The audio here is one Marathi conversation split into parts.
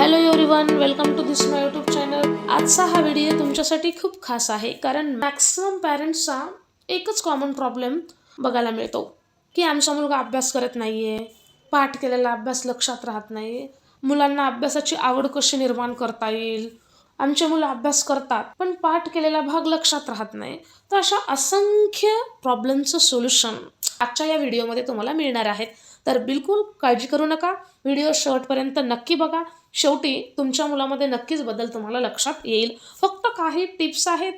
Hello everyone welcome to this my YouTube channel आजचा हा व्हिडिओ तुमच्यासाठी खूप खास आहे कारण मॅक्सिमम पॅरेंट्सचा एकच कॉमन प्रॉब्लेम बघायला मिळतो. की आमचा मुलगा अभ्यास करत नाही आहे पाठ केलेला अभ्यास लक्षात राहत नाही मुलांना अभ्यासाची आवड कशी निर्माण करता येईल आमचे मुलं अभ्यास करतात पण पाठ केलेला भाग लक्षात राहत नाही तर अशा असंख्य प्रॉब्लेमचं सोल्युशन आजच्या या व्हिडिओमध्ये तुम्हाला मिळणार आहेत. तर बिलकुल काळजी करू नका व्हिडिओ शेवटपर्यंत नक्की बघा. शेवटी तुमच्या मुलामध्ये नक्कीच बदल तुम्हाला लक्षात येईल. फक्त काही टिप्स आहेत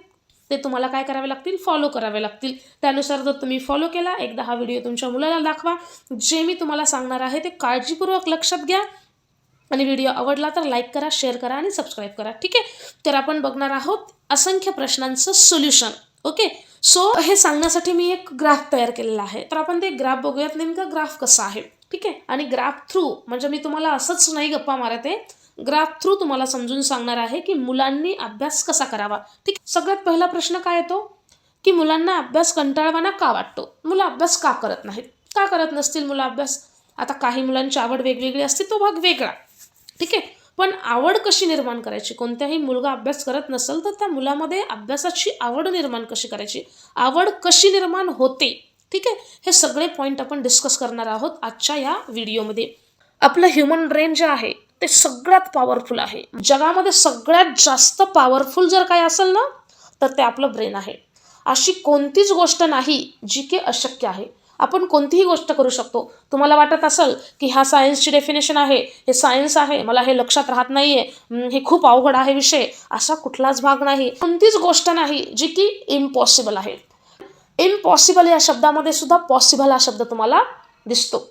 ते तुम्हाला काय करावे लागतील? फॉलो करावे लागतील. त्यानुसार जर तुम्ही फॉलो केला एकदा हा व्हिडिओ तुमच्या मुलाला दाखवा. जे मी तुम्हाला सांगणार आहे ते काळजीपूर्वक लक्षात घ्या. आणि व्हिडिओ आवडला तर लाईक करा शेअर करा आणि सबस्क्राईब करा. ठीक आहे? तर आपण बघणार आहोत असंख्य प्रश्नांचं सोल्युशन ओके सो हे सांगण्यासाठी मी एक ग्राफ तयार केलेला आहे. तर आपण ते ग्राफ बघूयात नेमका ग्राफ कसा आहे. ठीक आहे? आणि ग्राफ थ्रू म्हणजे मी तुम्हाला असंच नाही गप्पा मारत आहे. ग्राफ थ्रू तुम्हाला समजून सांगणार आहे की मुलांनी अभ्यास कसा करावा. ठीक सगळ्यात पहिला प्रश्न काय येतो? की मुलांना अभ्यास कंटाळवाना का वाटतो? मुलं अभ्यास का करत नाहीत? का करत नसतील मुलं अभ्यास? आता काही मुलांची आवड वेगवेगळी असते तो भाग वेगळा. ठीक आहे? पण आवड कशी निर्माण करायची? कोणत्याही मुलगा अभ्यास करत नसेल तर त्या मुलामध्ये अभ्यासाची आवड निर्माण कशी करायची? आवड कशी निर्माण होते? ठीक आहे? हे सगळे पॉईंट आपण डिस्कस करणार आहोत आजच्या या व्हिडिओमध्ये आपलं ह्युमन ब्रेन जे आहे ते सगळ्यात पॉवरफुल आहे. जगामध्ये सगळ्यात जास्त पॉवरफुल जर काय असेल ना तर ते आपलं ब्रेन आहे. अशी कोणतीच गोष्ट नाही जी की अशक्य आहे. आपण कोणतीही गोष्ट करू शकतो. तुम्हाला वाटत असेल की ह्या सायन्सची डेफिनेशन आहे हे सायन्स आहे मला हे लक्षात राहत नाही आहे हे खूप अवघड आहे विषय असा कुठलाच भाग नाही. कोणतीच गोष्ट नाही जी की इम्पॉसिबल आहे. इम्पॉसिबल या शब्दामध्ये सुद्धा पॉसिबल हा शब्द तुम्हाला दिसतो.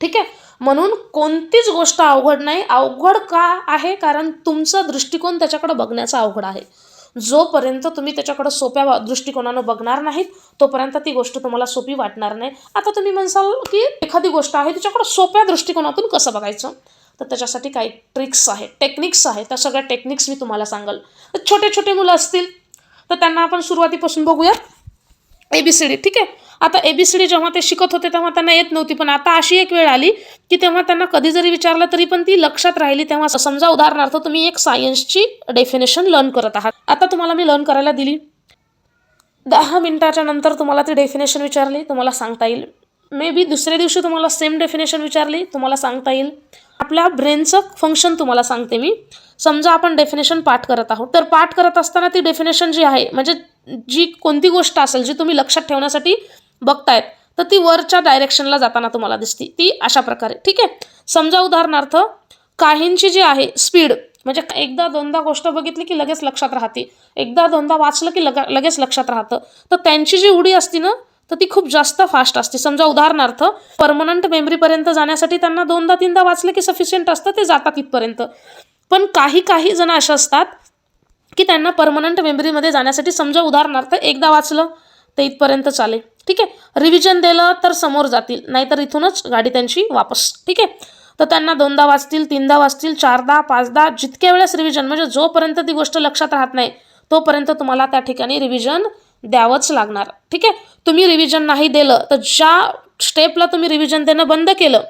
ठीक आहे? म्हणून कोणतीच गोष्ट अवघड नाही. अवघड का आहे? कारण तुमचा दृष्टिकोन त्याच्याकडे बघण्याचा अवघड आहे. जोपर्यंत तुम्ही त्याच्याकडं सोप्या दृष्टिकोनानं बघणार नाहीत तोपर्यंत ती गोष्ट तुम्हाला सोपी वाटणार नाही. आता तुम्ही म्हणसाल की एखादी गोष्ट आहे तिच्याकडं सोप्या दृष्टिकोनातून कसं बघायचं? तर त्याच्यासाठी काही ट्रिक्स आहेत टेक्निक्स आहेत त्या सगळ्या टेक्निक्स मी तुम्हाला सांगाल. तर छोटे छोटे मुलं असतील तर त्यांना आपण सुरुवातीपासून बघूयात. ए बी सी डी ठीक आहे? आता ए बी सी डी जेव्हा ते शिकत होते तेव्हा त्यांना येत नव्हती पण आता अशी एक वेळ आली की तेव्हा त्यांना कधी जरी विचारलं तरी पण ती लक्षात राहिली. तेव्हा समजा उदाहरणार्थ तुम्ही एक सायन्सची डेफिनेशन लर्न करत आहात. आता तुम्हाला मी लर्न करायला दिली. दहा मिनटाच्या नंतर तुम्हाला ती डेफिनेशन विचारली तुम्हाला सांगता येईल. मे बी दुसऱ्या दिवशी तुम्हाला सेम डेफिनेशन विचारली तुम्हाला सांगता येईल. आपल्या ब्रेनचं फंक्शन तुम्हाला सांगते मी. समजा आपण डेफिनेशन पाठ करत आहोत तर पाठ करत असताना ती डेफिनेशन जी आहे म्हणजे जी कोणती गोष्ट असेल जी तुम्ही लक्षात ठेवण्यासाठी बघतायत तर ती वरच्या डायरेक्शनला जाताना तुम्हाला दिसते. ती अशा प्रकारे ठीक आहे? समजा उदाहरणार्थ काहींची जी आहे स्पीड म्हणजे एकदा दोनदा गोष्ट बघितली की लगेच लक्षात राहते. एकदा दोनदा वाचलं की लगा लगेच लक्षात राहतं. तर त्यांची जी उडी असते ना तर ती खूप जास्त फास्ट असते. समजा उदाहरणार्थ परमनंट मेमरीपर्यंत जाण्यासाठी त्यांना दोनदा तीनदा वाचलं की सफिशियंट असतं ते जातात इथपर्यंत. पण काही काही जण असे असतात की त्यांना परमनंट मेमरीमध्ये जाण्यासाठी समजा उदाहरणार्थ एकदा वाचलं तर इथपर्यंत चालेल. ठीक आहे? रिव्हिजन दिलं तर समोर जातील. नाहीतर इथूनच गाडी त्यांची वापस. ठीक आहे? तर त्यांना दोनदा वाचतील तीनदा वाचतील चारदा पाचदा जितक्या वेळेस रिव्हिजन म्हणजे जोपर्यंत ती गोष्ट लक्षात राहत नाही तोपर्यंत तुम्हाला त्या ठिकाणी रिव्हिजन द्यावंच लागणार. ठीक आहे? तुम्ही रिव्हिजन नाही दिलं तर ज्या स्टेपला तुम्ही रिव्हिजन देणं बंद केलं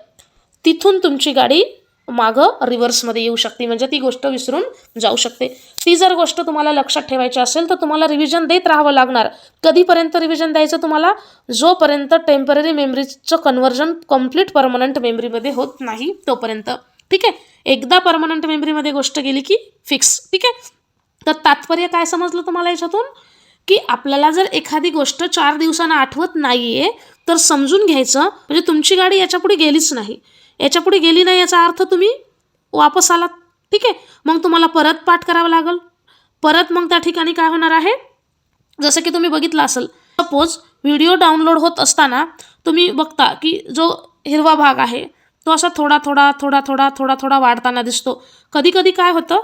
तिथून तुमची गाडी मागं रिव्हर्समध्ये येऊ शकते. म्हणजे ती गोष्ट विसरून जाऊ शकते. ती जर गोष्ट तुम्हाला लक्षात ठेवायची असेल तर तुम्हाला रिव्हिजन देत राहावं लागणार. कधीपर्यंत रिव्हिजन द्यायचं तुम्हाला? जोपर्यंत टेंपररी मेमरीचं कन्व्हर्जन कंप्लीट परमनंट मेमरीमध्ये होत नाही तोपर्यंत. ठीक आहे? एकदा परमनंट मेमरीमध्ये गोष्ट गेली की फिक्स ठीक आहे? तर तात्पर्य काय समजलं तुम्हाला याच्यातून? की आपल्याला जर एखादी गोष्ट चार दिवसांना आठवत नाही आहे तर समजून घ्यायचं. म्हणजे तुमची गाडी याच्यापुढे गेलीच नाही. याच्यापुढे गेली नाही याचा अर्थ तुम्ही वापस आलात. ठीक आहे? मग तुम्हाला परत पाठ करावं लागेल. परत मग त्या ठिकाणी काय होणार आहे? जसं की तुम्ही बघितलं असेल. सपोज व्हिडिओ डाउनलोड होत असताना तुम्ही बघता की जो हिरवा भाग आहे तो असा थोडा थोडा थोडा थोडा थोडा थोडा वाढताना दिसतो. कधी कधी काय होतं?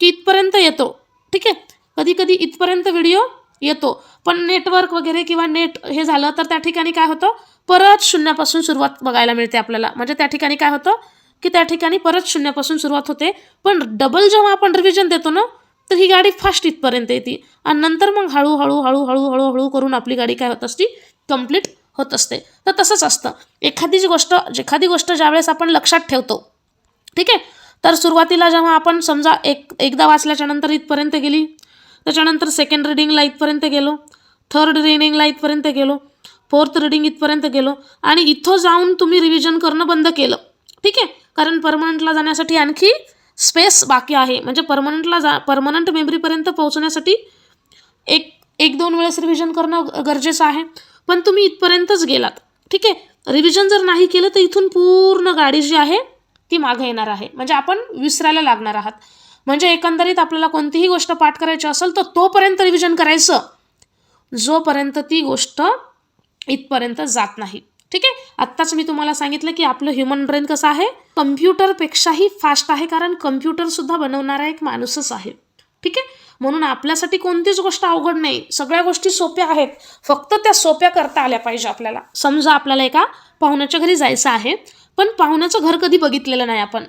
की इथपर्यंत येतो. ठीक आहे? कधी कधी इथपर्यंत व्हिडिओ येतो. पण नेटवर्क वगैरे किंवा नेट हे झालं तर त्या ठिकाणी काय होतं? परत शून्यापासून सुरुवात बघायला मिळते आपल्याला. म्हणजे त्या ठिकाणी काय होतं? की त्या ठिकाणी परत शून्यापासून सुरुवात होते. पण डबल जेव्हा आपण रिव्हिजन देतो ना तर ही गाडी फास्ट इथपर्यंत येते. आणि नंतर मग हळूहळू हळूहळू हळूहळू करून आपली गाडी काय होत असती? कंप्लीट होत असते. तर तसंच असतं. एखादी जी गोष्ट एखादी गोष्ट ज्यावेळेस आपण लक्षात ठेवतो ठीक आहे? तर सुरुवातीला जेव्हा आपण समजा एक एकदा वाचल्याच्या नंतर इथपर्यंत गेली त्याच्यानंतर सेकंड रिडिंगला इथपर्यंत गेलो. थर्ड रिडिंगला इथपर्यंत गेलो. फोर्थ रिडिंग इथपर्यंत गेलो. आणि इथं जाऊन तुम्ही रिव्हिजन करणं बंद केलं. ठीक आहे? कारण परमनंटला जाण्यासाठी आणखी स्पेस बाकी आहे. म्हणजे परमनंटला जा परमनंट मेमरीपर्यंत पोहोचण्यासाठी एक एक दोन वेळेस रिव्हिजन करणं गरजेचं आहे. पण तुम्ही इथपर्यंतच गेलात. ठीक आहे? रिव्हिजन जर नाही केलं तर इथून पूर्ण गाडी जी आहे ती मागे येणार आहे. म्हणजे आपण विसरायला लागणार आहात. म्हणजे एकंदरीत आपल्याला कोणतीही गोष्ट पाठ करायची असेल तर तोपर्यंत रिव्हिजन करायचं. जोपर्यंत ती गोष्ट इथपर्यंत जात नाही. ठीक आहे? आत्ताच मी तुम्हाला सांगितलं की आपलं ह्युमन ब्रेन कसं आहे? कम्प्युटरपेक्षाही फास्ट आहे कारण कम्प्युटरसुद्धा बनवणारा एक माणूसच आहे. ठीक आहे? म्हणून आपल्यासाठी कोणतीच गोष्ट अवघड नाही. सगळ्या गोष्टी सोप्या आहेत. फक्त त्या सोप्या करता आल्या पाहिजे आपल्याला. समजा आपल्याला एका पाहुण्याच्या घरी जायचं आहे. पण पाहुण्याचं घर कधी बघितलेलं नाही आपण.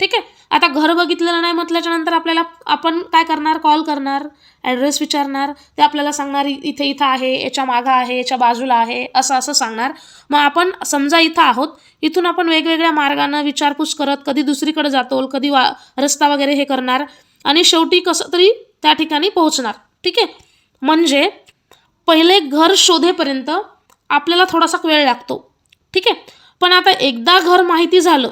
ठीक आहे? आता घर बघितलेलं नाही म्हटल्याच्या नंतर आपल्याला आपण काय करणार? कॉल करणार ॲड्रेस विचारणार ते आपल्याला सांगणार इथे इथं आहे याच्या मागं आहे याच्या बाजूला आहे असं असं सांगणार. मग आपण समजा इथं आहोत इथून आपण वेगवेगळ्या मार्गानं विचारपूस करत कधी दुसरीकडे जातो कधी वा रस्ता वगैरे हे करणार आणि शेवटी कसं तरी त्या ठिकाणी पोहोचणार. ठीक आहे? म्हणजे पहिले घर शोधेपर्यंत आपल्याला थोडासा वेळ लागतो. ठीक आहे? पण आता एकदा घर माहिती झालं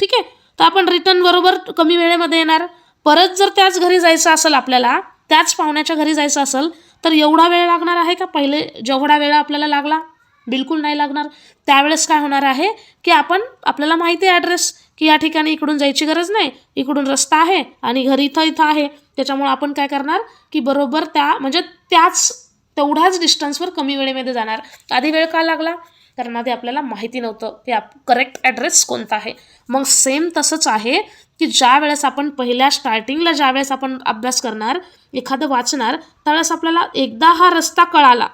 ठीक आहे? तर आपण रिटर्न बरोबर कमी वेळेमध्ये येणार. परत जर त्याच घरी जायचं असेल आपल्याला त्याच पाहुण्याच्या घरी जायचं असेल तर एवढा वेळ लागणार आहे का? पहिले जेवढा वेळ आपल्याला लागला? बिलकुल नाही लागणार. त्यावेळेस काय होणार आहे की आपण आपल्याला माहिती आहे ॲड्रेस की या ठिकाणी इकडून जायची गरज नाही. इकडून रस्ता आहे आणि घर इथं इथं आहे. त्याच्यामुळे आपण काय करणार की बरोबर त्या म्हणजे त्याच तेवढ्याच डिस्टन्सवर कमी वेळेमध्ये जाणार. आधी वेळ का लागला? कारण आधी आपल्याला माहिती नव्हतं की आप करेक्ट ॲड्रेस कोणता आहे. मग सेम तसंच आहे की ज्या वेळेस आपण पहिल्या स्टार्टिंगला ज्या वेळेस आपण अभ्यास करणार एखादं वाचणार त्यावेळेस आपल्याला एकदा हा रस्ता कळाला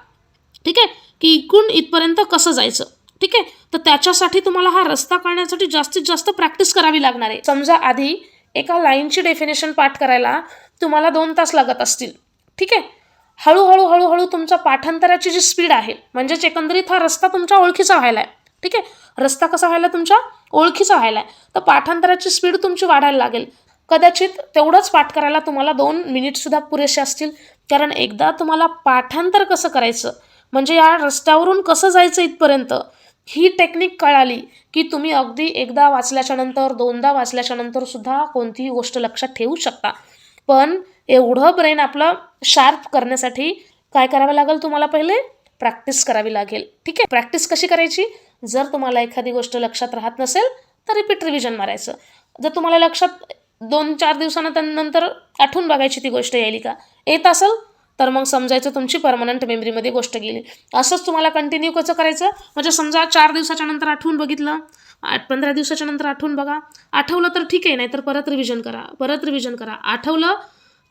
ठीक आहे? की इकडून इथपर्यंत कसं जायचं ठीक आहे? तर त्याच्यासाठी तुम्हाला हा रस्ता कळण्यासाठी जास्तीत जास्त प्रॅक्टिस करावी लागणार आहे. समजा आधी एका लाईनची डेफिनेशन पाठ करायला तुम्हाला दोन तास लागत असतील ठीक आहे? हळूहळू हळूहळू तुमच्या पाठांतराची जी स्पीड आहे म्हणजेच एकंदरीत हा रस्ता तुमच्या ओळखीचा व्हायला आहे ठीक आहे? रस्ता कसा व्हायला तुमच्या ओळखीचा व्हायला आहे तर पाठांतराची स्पीड तुमची वाढायला लागेल. कदाचित तेवढंच पाठ करायला तुम्हाला दोन मिनिटसुद्धा पुरेसे असतील. कारण एकदा तुम्हाला पाठांतर कसं करायचं म्हणजे या रस्त्यावरून कसं जायचं इथपर्यंत ही टेक्निक कळाली की तुम्ही अगदी एकदा वाचल्याच्या नंतर दोनदा वाचल्याच्या नंतर सुद्धा कोणतीही गोष्ट लक्षात ठेवू शकता. पण एवढं ब्रेन आपलं शार्प करण्यासाठी काय करावं लागेल तुम्हाला पहिले? प्रॅक्टिस करावी लागेल. ठीक आहे? प्रॅक्टिस कशी करायची? जर तुम्हाला एखादी गोष्ट लक्षात राहत नसेल तर रिपीट रिव्हिजन मारायचं. जर तुम्हाला लक्षात दोन चार दिवसानंतर आठवून बघायची ती गोष्ट यायली का? येत असेल तर मग समजायचं तुमची परमनंट मेमरीमध्ये गोष्ट गेली. असंच तुम्हाला कंटिन्यू कसं करायचं? म्हणजे समजा चार दिवसाच्या नंतर आठवून बघितलं आठ पंधरा दिवसाच्या नंतर आठवून बघा. आठवलं तर ठीक आहे नाही तर परत रिव्हिजन करा. परत रिव्हिजन करा. आठवलं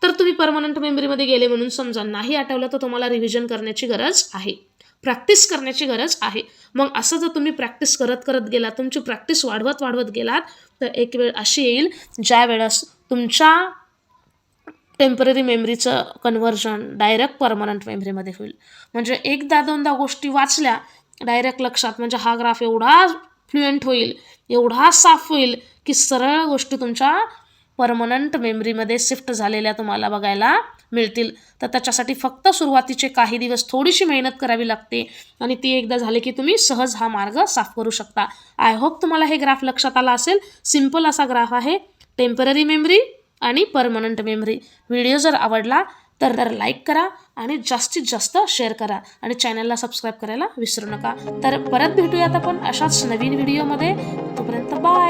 तर तुम्ही परमनंट मेमरीमध्ये गेले म्हणून समजा नाही आठवलं तर तुम्हाला रिव्हिजन करण्याची गरज आहे. प्रॅक्टिस करण्याची गरज आहे. मग असं जर तुम्ही प्रॅक्टिस करत करत गेलात तुमची प्रॅक्टिस वाढवत वाढवत गेलात तर एक वेळ अशी येईल ज्या वेळेस तुमच्या टेंपररी मेमरीचं कन्व्हर्जन डायरेक्ट परमनंट मेमरीमध्ये होईल. म्हणजे एकदा दोनदा गोष्टी वाचल्या डायरेक्ट लक्षात म्हणजे हा ग्राफ एवढा फ्लुएंट होईल एवढा साफ होईल की सरळ गोष्टी तुमच्या परमनंट मेमरीमध्ये शिफ्ट झालेल्या तुम्हाला बघायला मिळतील. तर त्याच्यासाठी फक्त सुरुवातीचे काही दिवस थोडीशी मेहनत करावी लागते आणि ती एकदा झाली की तुम्ही सहज हा मार्ग साफ करू शकता. आय होप तुम्हाला हे ग्राफ लक्षात आला असेल. सिंपल असा ग्राफ आहे. टेंपररी मेमरी आणि परमनंट मेमरी व्हिडिओ जर आवडला तर तर लाईक करा आणि जास्तीत जास्त शेअर करा आणि चॅनलला सबस्क्राईब करायला विसरू नका. तर परत भेटूयात आपण अशाच नवीन व्हिडिओमध्ये तोपर्यंत बाय